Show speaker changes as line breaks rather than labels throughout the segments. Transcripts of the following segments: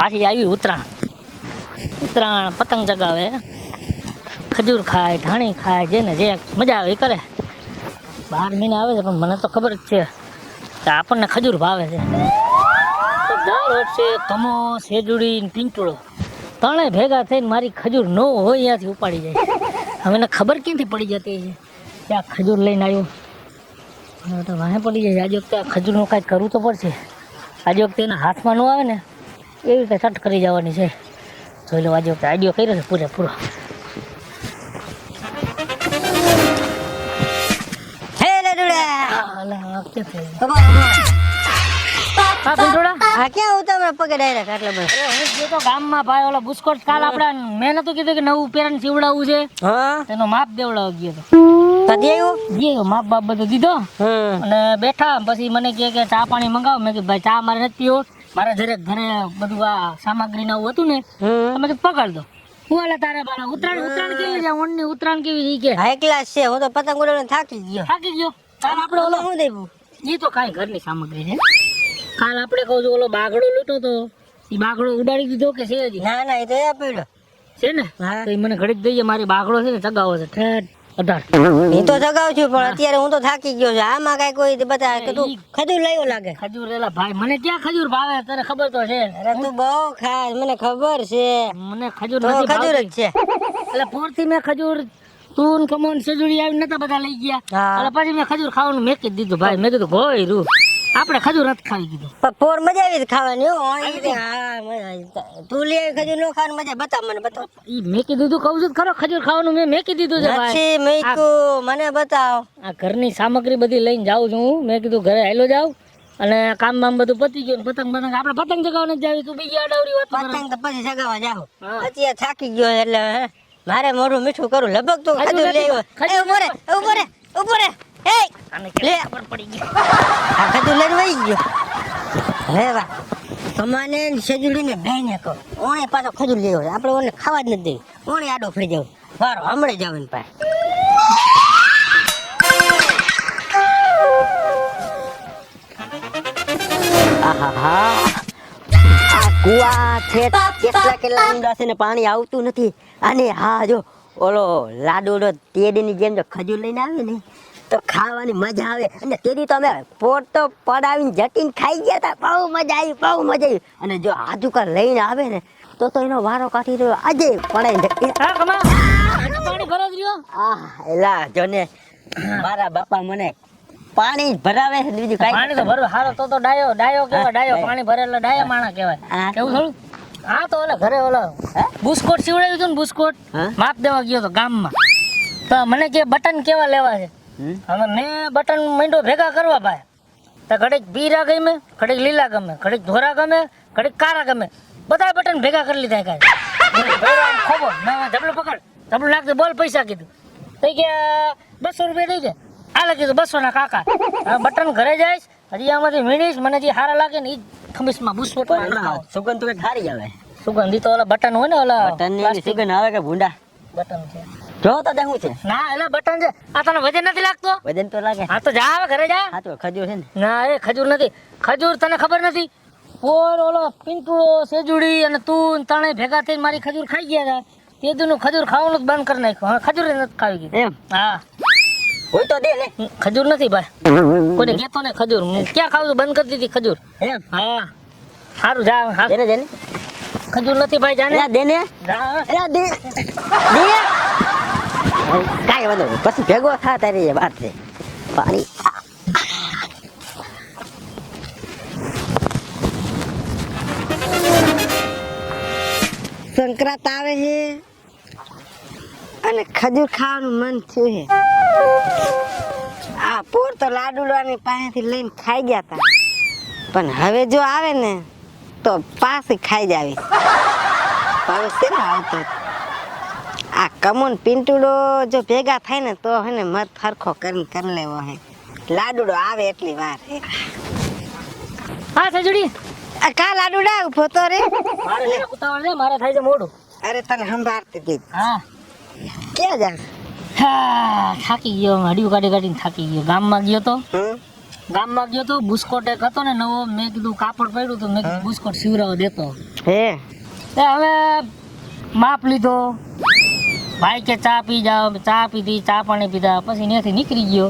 પાછી આવી ઉત્તરાયણ. ઉત્તરાયણ પતંગ ચગાવે. ખજૂર ખાય, ધાણી ખાય, જેને જે મજા આવે એ કરે. બાર મહિના આવે છે, પણ મને તો ખબર જ છે કે આપણને ખજૂર ભાવે છે. દર વર્ષે તમો સેજુડી પિંટોળો ત્રણેય ભેગા થઈને મારી ખજૂર ન હોય ત્યાંથી ઉપાડી જાય. હવે એને ખબર ક્યાંથી પડી જતી છે? કે આ ખજૂર લઈને આવ્યો. તો વાહે પડી જાય. આજે વખતે આ ખજૂરનું કાંઈક કરવું તો પડશે. આજે વખતે એના હાથમાં ન આવે ને. એવી રીતે સટ કરી જવાની છે. જોઈ લો આજે વખતે આઈડિયો કર્યો છે પૂરેપૂરો મેં નતું કીધું કે નવું પેરણ સીવડાવવું છે. તેનો માપ દેવડાવ ગયો તો.
કદી આવ્યું
ગયો માપ બાપ બધો દીધો. અને બેઠા પછી મને કે ચા પાણી મંગાવ. મેં કીધું ભાઈ ચા મારે નથી પીવો. મારે જરે ઘરે બધું આ સામગ્રી નવું હતું ને તમે કીધું પકડ દો. હું તારા તારે બાળા ઉત્તરાયણ કેવી છે? ઊંડની ઉત્તરાયણ કેવી રહી કે.
હાઈ ક્લાસ છે. હું તો પતંગ ઉડાવીને થાકી ગયો.
થાકી ગયો? કાલ આપણે ઓલો
હું દેવું?
એ તો કાંઈ ઘરની સામગ્રી છે. કાલ આપણે કહું છું ઓલો બાગડો લૂંટો તો એ બાગડો ઉડાડી દીધો કે છે હજી?
ના ના એ તો એ પીડો
છે ને?
હા.
તો એ મને ઘડી દઈએ મારી બાગડો છે ને ચગાવો છે. ઠેઠ. અઢાર.
એ તો જગાવ છું પણ અત્યારે હું તો થાકી ગયો છું. આમાં કઈ કોઈ બધા કે તું ખજૂર લાવ્યો લાગે?
ખજૂર એલા ભાઈ મને ક્યાં ખજૂર ભાવે? તને ખબર તો છે.
અરે તું બહુ ખાસ મને ખબર છે.
મને ખજૂર નથી
ખજૂર જ છે.
એટલે પોરથી મેં ખજૂર તું કમોન સજુડી આવી નતા બધા લઈ ગયા. એટલે પછી મેં ખજૂર ખાવાનું મેકી દીધું ભાઈ. મેં કીધું ગોય રૂ આપણે ખજૂર નથી ખાવી કીધું.
પણ પોર મજા આવી ખાવાની હો. હા તું લે ખજૂર નો ખાવાની મજા. બતાવ મને બતાવ.
ઈ મેકી દીધું કહું છું ખરો ખજૂર ખાવાનું મેં મેકી દીધું છે ભાઈ.
મેં મેકું મને બતાવ.
આ ઘરની સામગ્રી બધી લઈને જાઉં છું હું. મેં કીધું ઘરે હાલો જાઉં. અને કામ બામ બધું પતી ગયું પતંગ પતંગ આપણે પતંગ ચગાવવા નથી જાવી. તું બીજી આડાવડી વાત
પતંગ તો પછી ચગાવવા જાવ પછી થાકી ગયો એટલે મારે મોઢું મીઠું કરું. લગભગ તો
ખજૂર
લેવો
ખજૂર
એ ઊભો રે ઊભો રે ઊભો રે. એ
આને
લે.
ખબર પડી ગઈ.
આ ખજૂર લઈને વહી ગયો. હે વાહ કમાને સજુડી બેને કહો. ઓણે પાછો ખજૂર લેવો. આપણે ઓને ખાવા જ નથી દેવી ઓણે આડો ફરી જાવ વારો હમણે જાવ એની પાસે કુવા છે કેટલા કેટલા ઊંડા છે ને પાણી આવતું નથી. અને હા જો ઓલો લાડુડો તેડીની જેમ જો ખજૂર લઈને આવે ને તો ખાવાની મજા આવે. અને તેથી તો અમે પોટ તો પડાવીને જટીને ખાઈ ગયા હતા. બહુ મજા આવી બહુ મજા આવી. અને જો આજુકા લઈને આવે ને તો તો એનો વારો કાઢી રહ્યો. આજે
હા
આ એલા જો ને મારા બાપા મને પાણી ભરાવે છે. બીજું કઈ
પાણી તો ભરવું. હારો તો તો ડાયો ડાયો કેવો ડાયો. પાણી ભરે એટલે ડાયા માણા કહેવાય.
હા.
કેવું થોડું? હા તો ઓલા ઘરે ઓલા? બુસ્કોટ સીવડાવ્યું હતું ને બુસ્કોટ? માપ દેવા ગયો તો ગામમાં. તો મને કે બટન કેવા લેવા છે? હવે મેં બટન માંડ્યો ભેગા કરવા ભાઈ. તો ઘડીક પીરા ગમે ઘડીક લીલા ગમે ઘડીક ધોરા ગમે ઘડીક કારા ગમે. બધા બટન ભેગા કરી લીધા કાંઈ. ખોબો ના ધબલો પકડ. ધબલું નાખતો બોલ પૈસા કીધું. થઈ ગયા બસો રૂપિયા થઈ ગયા. હાલે કીધું બસો ના કાકા બટન ઘરે જઈશ હજી આમાંથી મીણીશ મને જે સારા લાગે ને એ ખમીસમાં
ભૂસવો તો સુગંધ તો કંઈક સારી આવે.
સુગંધી તો ઓલા બટન હોય ને ઓલા
બટન સુગંધ આવે કે ભૂંડા?
બટન છે.
જો તો દેખું છે.
ના એટલે બટન છે. આ તને વજન નથી લાગતો?
વજન તો લાગે.
હા તો જા હવે ઘરે જા.
હા તો ખજૂર છે ને.
ના એ ખજૂર નથી. ખજૂર તને ખબર નથી? ઓર ઓલો પિંટુડો સેજુડી અને તું તણે ભેગા થઈને મારી ખજૂર ખાઈ ગયા હતા તે. દુનું ખજૂર ખાવાનું બંધ કરી નાખ્યું. હવે ખજૂર નથી ખાવી ગઈ.
એમ?
હા.
હોય તો દે ને.
ખજૂર નથી ભાઈ. કોઈને કહેતો ને ખજૂર. હું ક્યાં ખાવું બંધ કરી દીધી ખજૂર.
એમ?
હા. સારું જા હા
એને દે ને.
ખજૂર નથી ભાઈ જાને.
દે ને. દે. દે. કાંઈ વાંધો નહીં. પછી ભેગો થા તારી વાત. છે પાણી. સંક્રાંત આવે છે અને ખજૂર ખાવાનું મન થયું છે. આ પોર તો લાડુલાની પાસેથી લઈને ખાઈ ગયા હતા પણ હવે જો આવે ને, તો પાછી ખાઈ જ આવી. હવે શેનો આવતો? આ કમોન પિંટુડો જો ભેગા થાય ને તો હે ને મત ફરખો કરીને કરી લેવો હે. લાડુડો આવે એટલી વાર હે.
હા સજડી
આ કા લાડુડા ઊભો તો રે?
મારે ઉતાવળ છે મારે થાય છે મોડું
અરે તને સંભાળતી હતી.
હા.
કે જા
હા થાકી ગયો હડિયું કાઢી કાઢીને થાકી ગયો. ગામમાં ગયો તો? ગામમાં ગયો તો બુસ્કોટ એક હતો ને નવો મેં કીધું કાપડ પડ્યું તો મેં કીધું બુસ્કોટ સિવરાવ દેતો.
હે.
એ હવે માપ લીધો. ભાઈ કે ચા પી જાઓ ચા પીધી ચા પાણી પીધા પછી ત્યાંથી નીકળી ગયો.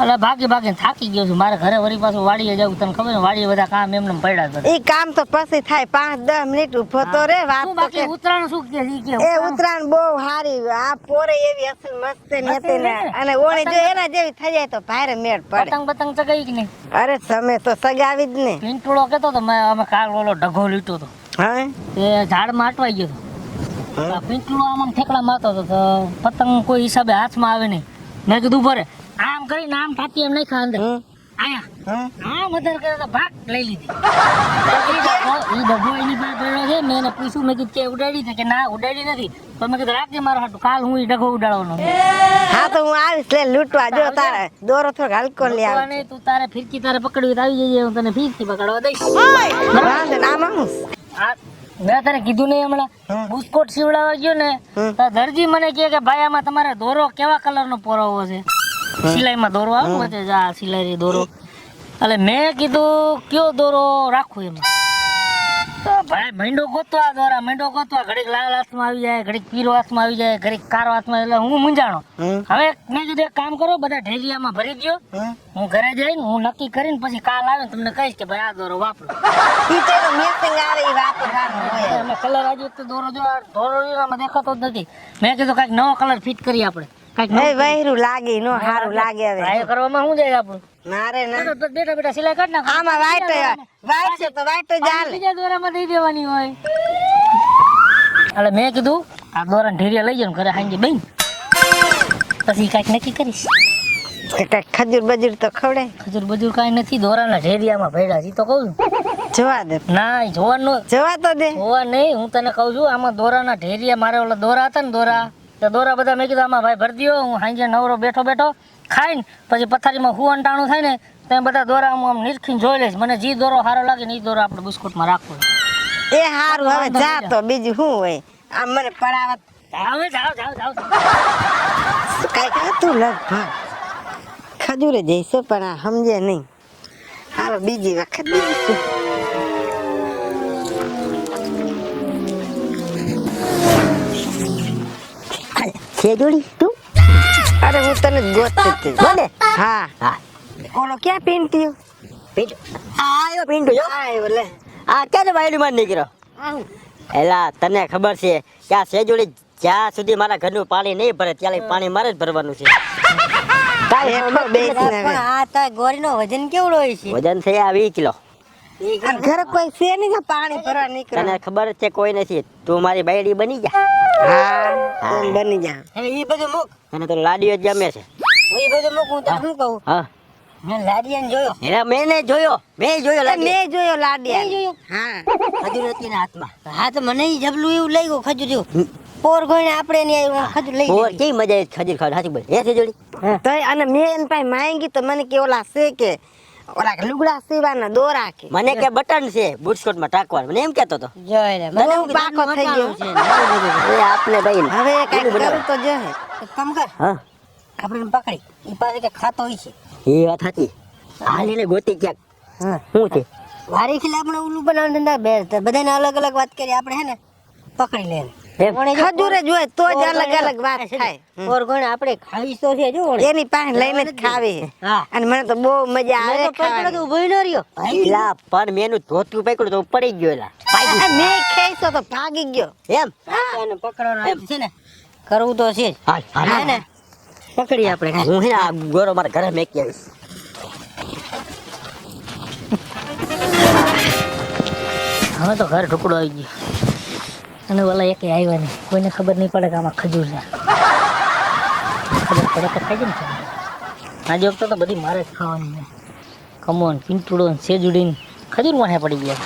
એટલે ભાગી ભાગીને થાકી ગયો છું. મારે ઘરે વળી પાછું વાડીએ જવું તને ખબર ને વાડીએ બધા કામ એમને એમ પડ્યા હતા
એ કામ તો પછી થાય પાંચ દસ મિનિટ ઊભો તો રે વાત
બાકી
કે
ઉતરાણ શું કે ઈ કે?
એ ઉતરાણ બહુ સારી આ પોરે એવી અસલ મસ્ત ને અને ઓણી જો એના જેવી થઈ જાય તો ભારે મેળ પડે.
પતંગ પતંગ ચગાવી કે નહીં?
અરે તમે તો સગાવી જ ને.
પિંટુડો કેતો તો મેં અમે કાલ ઓલો ઢગો લીટો તો
હા?
એ ઝાડમાં અટવાઈ ગયો હતો આમ આમ ઠેકડા મારતો હતો તો પતંગ કોઈ હિસાબે હાથમાં આવે નહીં. મેં કીધું ભરે આમ કરીને આમ થાતી એમ નહીં ખા અંદર આયા. આમ વધારે કરે તો ભાગ લઈ લીધી. ઈ ડબ્બો- એની પાસે પડ્યો છે. મેં એને પૂછ્યું મેં કીધું કે ઉડાડી છે? કે ના ઉડાડી નથી. તો મેં કીધું રાખજે મારો હાટું. કાલ હું એ ડગો ઉડાડવાનો
હા તો હું આવીશ લે લૂંટવા. જો તારે દોરો થોડો હલકો લે
તો નહીં તું તારે ફિરકી તારે પકડવી તો આવી જઈએ હું તને ફિરકી પકડવા દઈશ.
વાંધો ને હું.
મેં તને કીધું નહીં હમણાં. બુસ્કોટ સીવડાવવા ગયો ને તો દરજી મને કહે કે ભાઈ આમાં તમારે દોરો કેવા કલરનો પોરાવો છે? સિલાઈમાં દોરો આવું છે આ સિલાઈ દોરો. એટલે મેં કીધું કયો દોરો રાખું એમાં? ભાઈ મંડો ગોતવા દોરા મંડો ગોતવા. ઘડીક લાલ હાથમાં આવી જાય ઘડીક પીરો હાથમાં આવી જાય ઘડીક કારો હાથમાં એટલે હું મૂંઝાણો. હવે મેં કીધું એક કામ કરો બધા ઢેલિયામાં ભરી દો હું? ઘરે જઈને હું નક્કી કરીને પછી કાલ આવે તમને કહીશ કે ભાઈ આ દોરો વાપરો. કલર આજે વખતે દોરો જો દોરો દેખાતો જ નથી. મેં કીધું કાંઈક નવો કલર ફિટ કરીએ આપણે. કાંઈક
વહેરું લાગે નો હારું લાગે. હવે.
કરવામાં શું જાય આપણું?
મારે ના
બેઠા બેઠા સિલાઈ કાઢ નાખ.
આમાં વાઈટ વાઈટ છે તો વાઈટ
તો
જાલ
બીજા દોરામાં દઈ દેવાની હોય. એટલે મેં કીધું આ દોરા ઢેરિયા લઈ જાવ ઘરે સાંજે બેન પછી કાંઈક નક્કી કરીશ.
એટલે ખજૂર બજૂર તો ખવડે.
ખજૂર બજૂર કાંઈ નથી દોરાના ઢેરિયામાં ભેડા છે તો કહું
જોવા દે.
ના જોવા જોવાનું
જોવા તો દે.
હોવા નહીં હું તને કહું છું આમાં દોરાના ઢેરિયા મારે ઓલા દોરા હતા ને દોરા? તો દોરા બધા મેં કીધું આમાં ભાઈ ભરી દો હું સાંજે નવરો બેઠો બેઠો ખાઈને પછી પથારીમાં હું ટાણું થાય ને તો બધા દોરા હું આમ નિરખીને જોઈ લઈશ મને જે દોરો સારો લાગે ને એ દોરો આપણે બિસ્કુટમાં રાખવો
એ સારું હવે જા તો બીજું શું હોય? આમ મને પડાવત.
હવે જાવ જાવ જાવ
કઈ હતું લગભગ. ખજૂરે જઈશું પણ આ સમજે નહીં. હાલો બીજી વખત બીજું શું
તું
અરે હું તને ગોતતી
બોલે.
હા.
હા.
ઓલો ક્યાં પીંટ્યું
પિન્ટુ આયો પિન્ટુ જો
આવ્યો લે.
આ ક્યારે વાયડી માં નીકળ્યો એલા તને ખબર છે કે આ સેજોડી જ્યાં સુધી મારા ઘરનું પાણી નહીં ભરે ત્યારે પાણી મારે જ ભરવાનું છે.
બેસીને હવે.
આ તાર ગોરીનો વજન કેવડો હોય છે? વજન છે આ વીસ કિલો.
આ ઘરે કોઈ છે નહીં કે પાણી ભરવા નીકળે.
તને ખબર છે કોઈ નથી? તું મારી બાયડી બની જા.
હા. બની જા.
હવે ઈ બધું મુક. તને તો લાડીઓ જ ગમે છે.
ઈ બધું મુક હું તને શું કહું?
હા.
મેં લાડિયાને જોયો.
એલા મેં ને જોયો. મેં જોયો લાડી
મેં જોયો લાડિયા.
જોયો?
હા.
ખજૂર હતી ને હાથમાં.
હા તો મને જબલું એવું લઈ ગયું ખજૂર પોર ગોઈને આપણે ને આવ્યું ખજૂર લઈ
ઓર કેવી મજા આવી ખજૂર ખાવા સાચી બોલ. એ ખજૂરી?
તો અને મેં એને પાસે માંગી તો મને કે ઓલા છે કે ઓલા લુગડા સીવાના દોરા કે
મને કે બટન છે બુટસ્કોટમાં ટાકવાનું મને એમ કેતો તો
જોઈ લે મને
હું
પાકો થઈ ગયો.
એ આપને ભાઈ
હવે કઈ કરું તો જો
કામ કર. હા.
આપણે પકડી. ઈ પાસે કે ખાતો હોય છે.
એ વાત હતી હાલીને ગોતી ક્યાંક.
હા.
શું છે?
વારી ખીલે આપણે ઉલું બનાવવાનું ધંધા બે બધાને અલગ અલગ વાત કરી આપણે હે ને પકડી લે
એમ?
ખજૂરે જોઈ તો જ અલગ અલગ વાત થાય.
ઓર આપણે ખાવી તો છે જો
એની પાસે લઈને જ ખાવી. અને મને તો બહુ મજા આવે ખાવાની.
ઊભો ન રહ્યો. એલા પણ મેનું ધોતું પકડ્યું તો પડી ગયો એલા.
આ મેં તો ભાગી ગયો.
એમ.
એને પકડવાનો છે ને. કરવું તો છે ને. પકડી આપણે
હું હે આ ગોરો મારા ઘરે મેકી આવીશ.
હવે તો ઘર ઢુકડો આવી ગયો. અને ઓલા એકે આવ્યા નહીં. કોઈને ખબર નહીં પડે કે આમાં ખજૂર છે. ખબર પડે તો ખાઈ જાય ને આજે વખતે તો બધી મારે જ ખાવાની છે. કમોન પિંટુડો ને સેજુડી ખજૂર માથે પડી ગયા.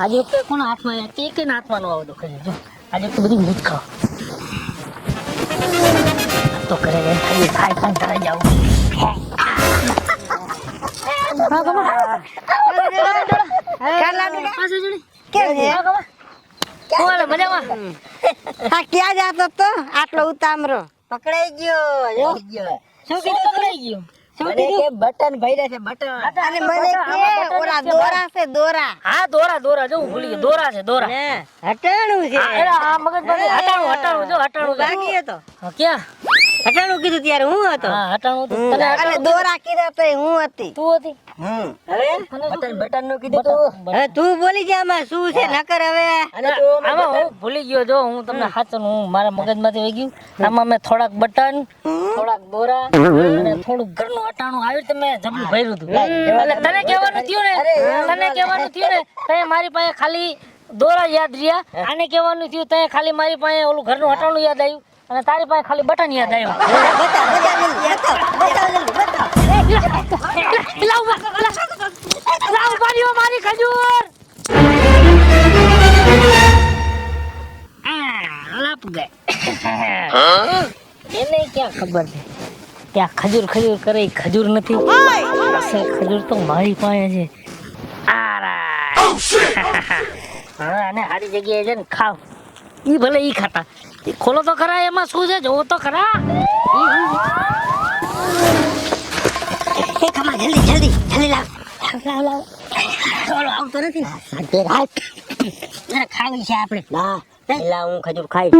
આજે વખતે કોણ હાથમાં તે કે હાથમાં ન આવતો ખજૂર? જો આજે વખતે બધી હું જ ખાવ તો કરે એમ ખાઈ ખાઈ પણ ઘરે જાઉં હા, કમા.
હા આપણે
હા, સેજુડી.
કેમ છે?
હા, કમા. હાલે? મજામાં?
હા ક્યાં જાતો તો આટલો ઉતામરો.
પકડાઈ ગયો
શું કીધું પકડાઈ ગયો
મને કે બટન ભર્યા છે બટન.
અને મને કે ઓલા દોરા છે દોરા.
હા દોરા દોરા જો ભૂલી ગયો દોરા છે દોરા.
હટાણું છે.
હા, આ મગજમાંથી હટાણું હટાણું જો હટાણું. છે.
બાકી
ક્યાં?
હટાણું કીધું ત્યારે હું હતો?
હા હટાણું તો તને
અને દોરા કીધા તો હું હતી.
તું હતી?
હમ.
હવે બટન બટનનું કીધું? તું.
હવે તું બોલી જા આમાં શું છે નકર હવે?
અને તું
આમાં હું ભૂલી ગયો જો હું તમને હું મારા મગજમાંથી વહી ગયું. આમાં મેં થોડાક બટન થોડાક દોરા અને થોડુંક ઘરનું હટાણું આવ્યું રીતે મેં જબલું ભર્યું હતું. એટલે તને કહેવાનું થયું ને? તને કહેવાનું થયું ને? તે મારી પાસે ખાલી દોરા યાદ રહ્યા. આને કહેવાનું થયું તે ખાલી મારી પાસે ઓલું ઘરનું હટાણું યાદ આવ્યું. અને તારી પાસે ખાલી બટન યાદ આવ્યું મારી મારી ખજૂર ગઈ એને ક્યાં ખબર છે ત્યાં ખજૂર ખજૂર કરે ખજૂર નથી ખજૂર તો મારી પાસે છે આરા હવે સારી જગ્યાએ છે ને ખાવ ઈ ભલે ઈ ખાતા ખોલો તો ખરા એમાં શું છે? જોવો તો ખરા.
એ કમા જલ્દી જલ્દી જલ્દી લાવ.
લાવ લાવ
ઓલો આવતો નથી
શાંતિ રાખ.
જરા ખાવી છે આપણે.
ના પેલા હું ખજૂર ખાઈ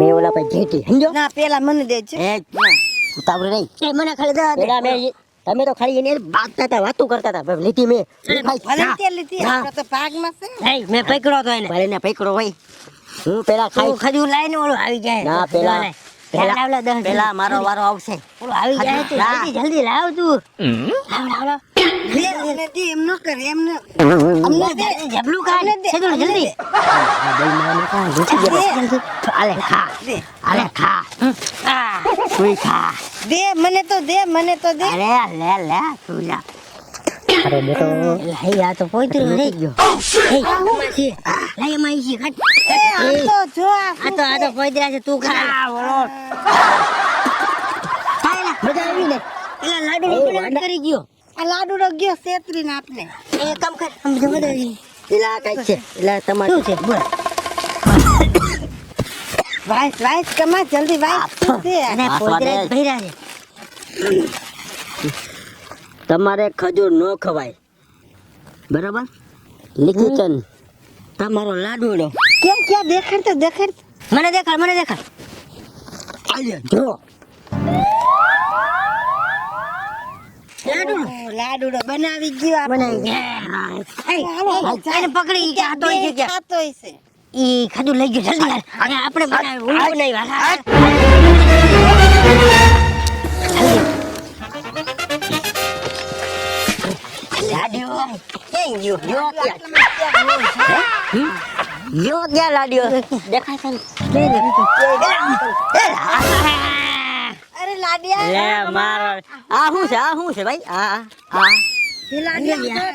મેં ઓલા પર જીતી સમજો?
ના પેલા મને દેજો
એ ઉતાવળ નહીં.
એ મને ખાલી દે.
પેલા મેં તમે તો ખાલી એને બાતતા હતા વાતું કરતા હતા. લીધી મેં
લીધી તો ભાગમાં છે.
મેં પકડ્યો તો એને. ભલે ને પકડો હોય. હું પેલા ખાઈ
ખજૂર લાઈને ઓલો આવી જાય.
ના પેલા
પેલા
પેલા મારો વારો આવશે.
ઓલો આવી જાય તું. જલ્દી જલ્દી લાવ તું. લાવ લાવ લાવ. દે એમ ન કર એમ ન અમને જબલું કાઢ સદું જલ્દી.
આ માને કાં ઘૂસી આલે ખા. આલે ખા.
આ
તુંય ખા.
દે મને તો દે મને તો દે.
અરે લે લે તું લે અરે બેટો
હે આ તો પોઈતું
રહી ગયો
હે લઈ એમાં ઈ છે ખાટ એ તો જો આ તો આ તો પોઈતરા છે તું ખા બોલો
મજા આવી ને
પેલા લાડુ નો કરી ગયો આ લાડુ નો ગયો સેતરી ને આપને એ કામ કર આમ જવા દે
પેલા કઈ છે પેલા તમારે
શું છે બોલ વાઈસ વાઈસ કમા જલ્દી વાઈસ શું છે અને પોઈતરા
સ્વાદે.
છે
તમારે ખજૂર ન ખવાય. બરાબર? લીખી ચન
તમારો લાડુડો. ક્યાં ક્યાં? દેખાડ તો દેખાડ. મને દેખાડ મને દેખાડ.
જો.
લાડુડો. લાડુડો બનાવી ગયો બનાવી ગયો. પકડી ઈ છે ઈ ખાધું લઈ ગયું જલ્દી આપણે બનાવી હું.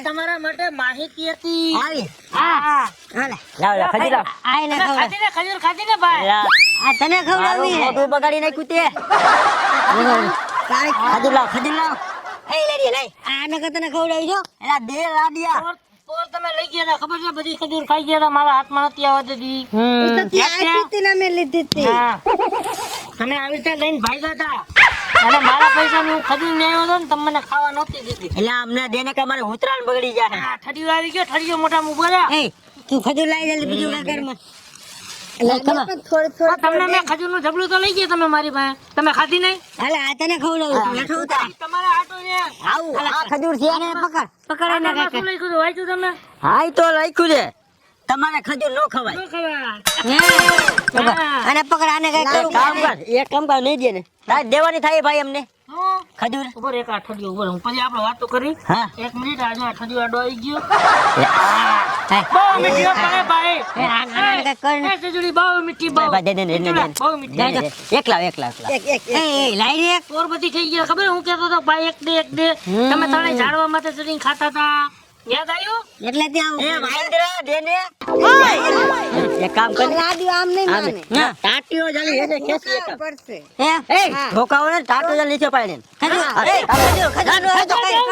તમારા માટે માહિતી હતી ખાધી ખાધી
તને ખવડાવી
બગાડી નાખ્યું તે ખજૂર લાવ ખજૂર લાવ.
એ લાડિયા લાય આ નકર તને ખવડાવી જો
એલા દે લાડિયા
પોર- પોર તમે લઈ ગયા હતા ખબર છે બધી ખજૂર ખાઈ ગયા હતા મારા હાથમાં નથી આવવા દેતી
ઈ તો ત્યાં
ત્યાં-
હતી ને મેં લીધી હતી
તમે આવી રીતે લઈને ભાગ્યા હતા અને મારા પૈસા હું ખજૂર ને આવ્યો હતો ને તમને ખાવા નહોતી દીધી
એટલે અમને દેને કે અમારે ઉતરાણ બગડી જાય
આ ઠડીઓ આવી ગયો ઠડિયો મોટા બોલ્યા
એ તું ખજૂર લાવી જલ્દી બીજું ઘરમાં
તમને મેં ખજૂરનું ઝબલું તો લઈ ગયા તમે મારી પાસે. તમે ખાધી નહીં?
હાલે આ તને ખવડાવું તું હેઠો ઉતાર
તમારા આટો છે.
આવું આ ખજૂર છે ને
પકડ પકડ એને
આમાં શું લખ્યું વાંચ્યું તમે?
હા તો લખ્યું છે. તમારે ખજૂર નો ખવાય.
અને
પકડા.
અને પકડ આને કઈ
એક કામ કર એક કામ કર નહીં દે ને. દેવાની થાય ભાઈ અમને? ખજૂર?
ઊભો એક આ ઠડીઓ હું પછી આપણે વાતો કરી.
હા.
એક મિનિટ આજે આ આડો આવી ગયો. બહુ મીઠી હો ભાઈ, ભાઈ.
એ કર
બહુ મીઠી બહુ.
દે.
બહુ મીઠી.
એક એક એ લાઈ રે
બધી થઈ ગયા ખબર હું કહેતો તો ભાઈ એક દે એક દે. તમે ત્રણે ઝાડવા માટે ચડીને ખાતા હતા.
એટલે ત્યાં
એ મહેન્દ્ર દે ને એક કામ કર.
લાડુ આમ નહીં માને.
ના ટાટીઓ જલી હેઠે ખેંચી એક.
પડશે.
હે? એ ઢોકાવો ને ટાટો જલી નીચે પાડી દે.
ખજૂર
અરે,
જાઓ, જાઓ, જાઓ.